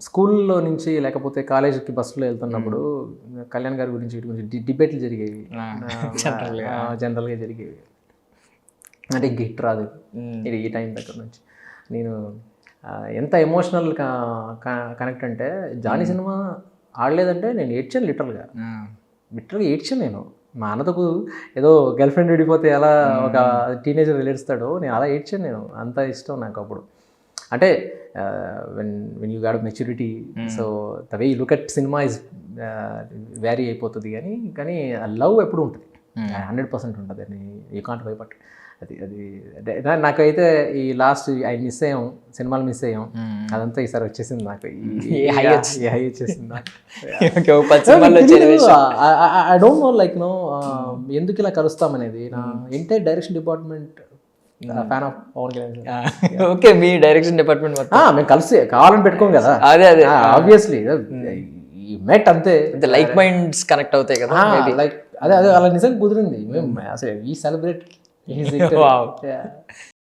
స్కూల్లో నుంచి లేకపోతే కాలేజీకి బస్సులో వెళ్తున్నప్పుడు కళ్యాణ్ గారి గురించి వీటి గురించి డిబేట్లు జరిగేవి. జనరల్గా జరిగేవి. అంటే హిట్ రాదు. ఇది ఈ టైం దగ్గర నుంచి. నేను ఎంత ఎమోషనల్ కనెక్ట్ అంటే జానీ సినిమా ఆడలేదంటే నేను ఏడ్చాను లిటరల్గా లిటరల్గా ఏడ్చాను నేను. మా అన్నతకు ఏదో గర్ల్ ఫ్రెండ్ విడిపోతే ఎలా ఒక టీనేజర్ ఏడుస్తాడో నేను అలా ఏడ్చాను నేను. అంత ఇష్టం నాకు అప్పుడు. అంటే when when you got maturity so the way look at cinema is vary అయిపోతుంది కానీ కానీ లవ్ ఎప్పుడు ఉంటుంది. హండ్రెడ్ పర్సెంట్ ఉంటుంది. అని యూ కాంట్ భయపట్ అది అది నాకైతే ఈ లాస్ట్ ఆయన మిస్ అయ్యాం సినిమాలు మిస్ అయ్యాం. అదంతా ఈసారి వచ్చేసింది నాకు. హై వచ్చేసింది. I don't know like no ఎందుకు ఇలా కలుస్తాం అనేది నా entire direction department fan of Pawan Kalyan okay me direction department మేము కలిసి కావాలని పెట్టుకోం కదా. అదే అదే. ఆబ్వియస్లీ ఈ మెట్ అంతే. లైక్ మైండ్స్ కనెక్ట్ అవుతాయి కదా లైక్ అదే అదే అలా నిజంగా కుదిరింది. మేము అసలు ఈ సెలబ్రేట్.